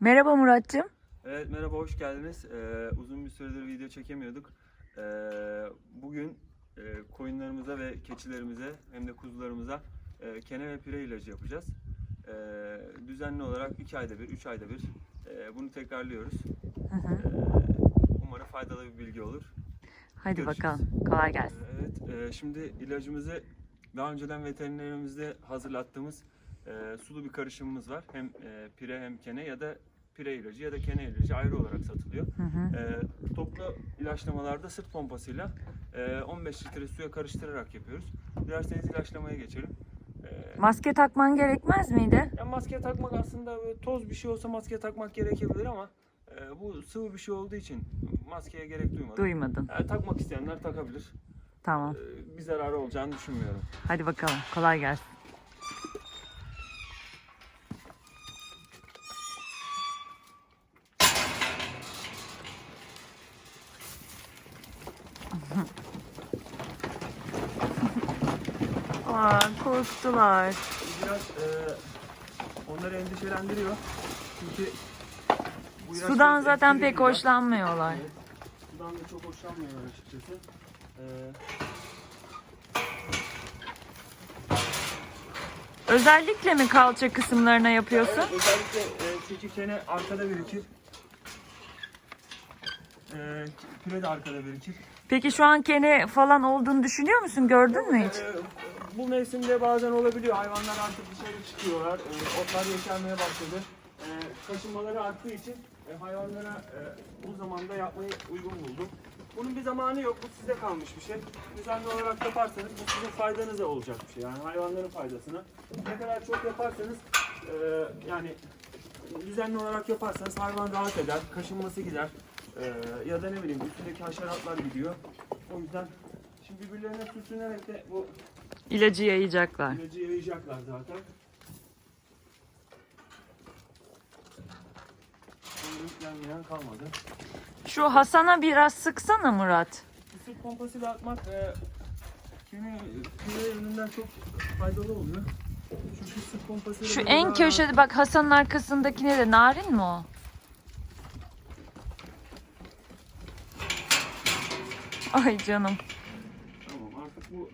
Merhaba Muratcığım. Evet merhaba hoş geldiniz. Ee, uzun bir süredir video çekemiyorduk. Ee, bugün e, koyunlarımıza ve keçilerimize hem de kuzularımıza e, kene ve pire ilacı yapacağız. Ee, düzenli olarak 2 ayda bir, 3 ayda bir e, bunu tekrarlıyoruz. Hı hı. Ee, umarım faydalı bir bilgi olur. Hadi Görüşürüz. bakalım. Kolay gelsin. Evet, e, şimdi ilacımızı daha önceden veterinerimizde hazırlattığımız e, sulu bir karışımımız var. Hem e, pire hem kene ya da pire ilacı ya da kene ilacı ayrı olarak satılıyor. Hı hı. E, toplu ilaçlamalarda sırt pompasıyla e, 15 litre suya karıştırarak yapıyoruz. Dilerseniz ilaçlamaya geçelim. E, Maske takman gerekmez miydi? ya maske takmak aslında toz bir şey olsa maske takmak gerekebilir ama e, bu sıvı bir şey olduğu için maskeye gerek duymadım. Duymadın. Yani takmak isteyenler takabilir. Tamam. E, bir zararı olacağını düşünmüyorum. Hadi bakalım. Kolay gelsin. Aa, korktular. Biraz e, onları endişelendiriyor. Çünkü bu ilaç Sudan zaten etkili pek bir ilaç. hoşlanmıyorlar. Evet. Sudan da çok hoşlanmıyorlar açıkçası. E, Özellikle mi kalça kısımlarına yapıyorsun? özellikle e, çene arkada birikir. E, de arkada birikir. Peki şu an kene falan olduğunu düşünüyor musun? Gördün mü hiç? E, bu mevsimde bazen olabiliyor. Hayvanlar artık dışarı çıkıyorlar. E, otlar yeşermeye başladı. E, kaşınmaları arttığı için e, hayvanlara e, bu zamanda yapmayı uygun buldum. Bunun bir zamanı yok. Bu size kalmış bir şey. Düzenli olarak yaparsanız bu sizin faydanıza olacak bir şey. Yani hayvanların faydasına. Ne kadar çok yaparsanız e, yani düzenli olarak yaparsanız hayvan rahat eder. Kaşınması gider. E, ya da ne bileyim üstündeki haşeratlar gidiyor. O yüzden şimdi birbirlerine sürtünerek de bu İlacı yayacaklar. ilacı yayacaklar zaten. Gelmeyen kalmadı. Şu Hasan'a biraz sıksana Murat. Sırt pompasıyla atmak e, kene kene yönünden çok faydalı oluyor. Çünkü sırt pompasıyla Şu böyle en daha- köşede bak Hasan'ın arkasındaki ne de narin mi o? Ay canım. Tamam artık bu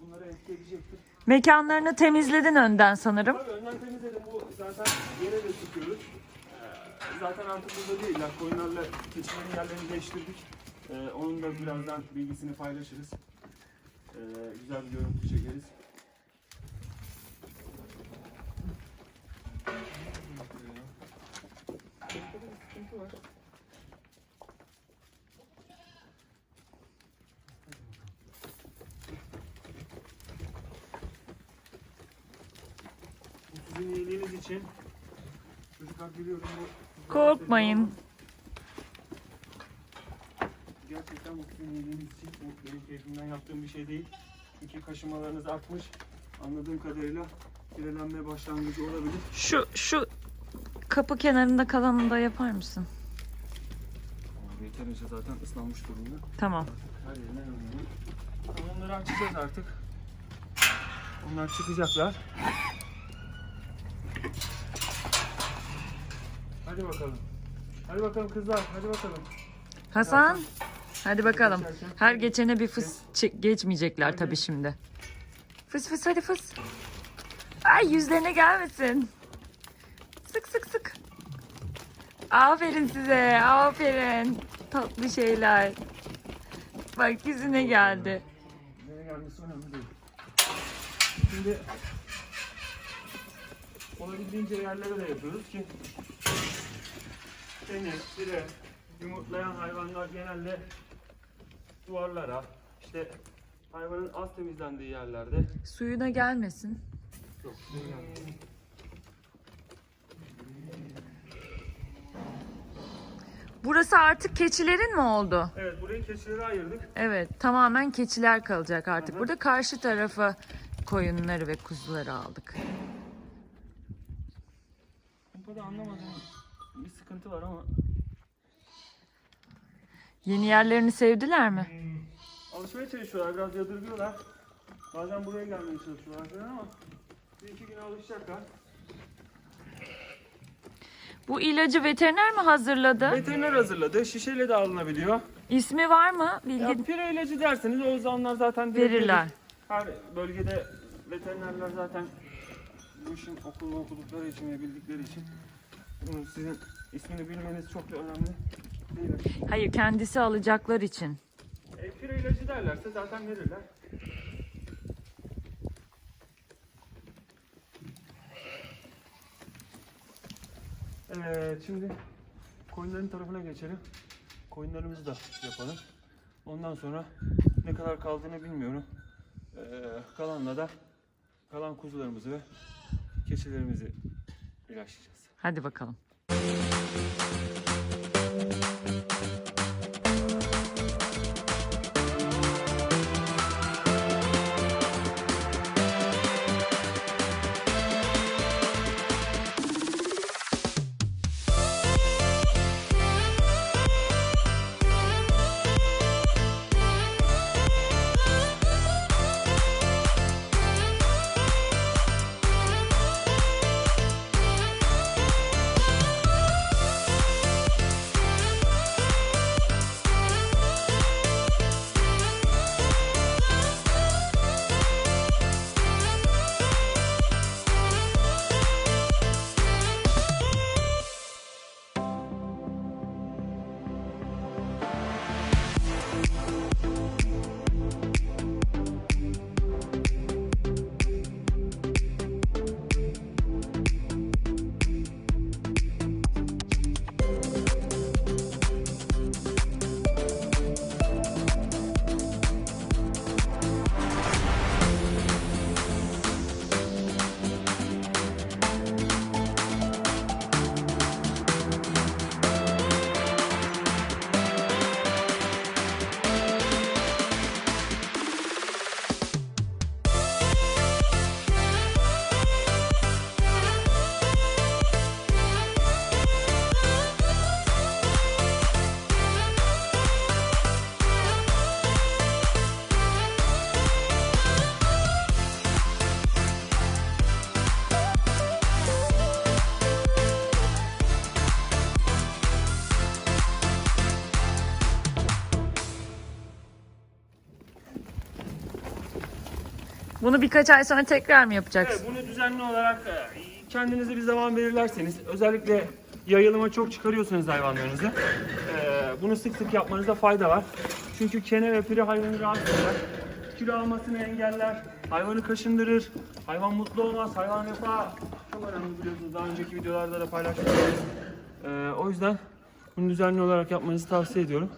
bunları etki edecektir. Mekanlarını temizledin önden sanırım. Tabii önden temizledim bu zaten yere de sıkıyoruz. Ee, zaten artık burada değil. Koyunlarla keçilerin yerlerini değiştirdik. Ee, onun da birazdan bilgisini paylaşırız. Ee, güzel bir görüntü çekeriz. Sıkıntı var. Sizin iyiliğiniz için. Çocuklar biliyorum bu. Korkmayın. Gerçekten bu sizin iyiliğiniz için. Bu benim keyfimden yaptığım bir şey değil. Çünkü kaşımalarınız artmış. Anladığım kadarıyla pirelenme başlangıcı olabilir. Şu şu kapı kenarında kalanını da yapar mısın? Yeterince zaten ıslanmış durumda. Tamam. Her yerine. Tamam, Onları açacağız artık. Onlar çıkacaklar. Hadi bakalım. Hadi bakalım kızlar, hadi bakalım. Hasan. Hadi bakalım. Her geçene bir fıs geçmeyecekler tabii şimdi. Fıs fıs hadi fıs. Ay yüzlerine gelmesin. Sık sık sık. Aferin size. Aferin. Tatlı şeyler. Bak yüzüne geldi. Nereye gelmesi önemli değil. Şimdi olabildiğince yerlere de yapıyoruz ki seni, pire, yumurtlayan hayvanlar genelde duvarlara, işte hayvanın az temizlendiği yerlerde Suyuna gelmesin. çok yani Burası artık keçilerin mi oldu? Evet burayı keçilere ayırdık. Evet, tamamen keçiler kalacak artık. Hı hı. Burada karşı tarafa koyunları ve kuzuları aldık. Kumpada anlamadım. Bir sıkıntı var ama Yeni yerlerini sevdiler mi? alışmaya çalışıyorlar, biraz yadırgıyorlar. Bazen buraya gelmeye çalışıyorlar falan ama bir iki güne alışacaklar. Bu ilacı veteriner mi hazırladı? Veteriner hazırladı. Şişeyle de alınabiliyor. İsmi var mı? Ya Bilgi pire ilacı derseniz o zamanlar zaten direkt verirler. verir. Her bölgede veterinerler zaten bu işin okulunu okudukları için ve bildikleri için sizin ismini bilmeniz çok da önemli değil. Hayır kendisi alacaklar için. E, pire ilacı derlerse zaten verirler. Evet şimdi koyunların tarafına geçelim. Koyunlarımızı da yapalım. Ondan sonra ne kadar kaldığını bilmiyorum. Ee, kalanla da kalan kuzularımızı ve keçilerimizi ilaçlayacağız. Hadi bakalım. Bunu birkaç ay sonra tekrar mı yapacaksın? Evet, bunu düzenli olarak e, kendinize bir zaman belirlerseniz, özellikle yayılıma çok çıkarıyorsanız hayvanlarınızı, e, bunu sık sık yapmanızda fayda var. Çünkü kene ve pire hayvanı rahatsız eder. Kilo almasını engeller, hayvanı kaşındırır, hayvan mutlu olmaz, hayvan refahı çok önemli biliyorsunuz. Daha önceki videolarda da paylaşmıştım. E, o yüzden bunu düzenli olarak yapmanızı tavsiye ediyorum.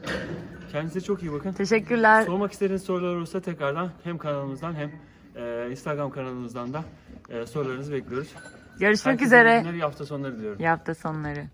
Kendinize çok iyi bakın. Teşekkürler. Sormak istediğiniz sorular olursa tekrardan hem kanalımızdan hem e, Instagram kanalımızdan da e, sorularınızı bekliyoruz. Görüşmek Herkese iyi üzere. günler, iyi hafta sonları diliyorum. İyi hafta sonları.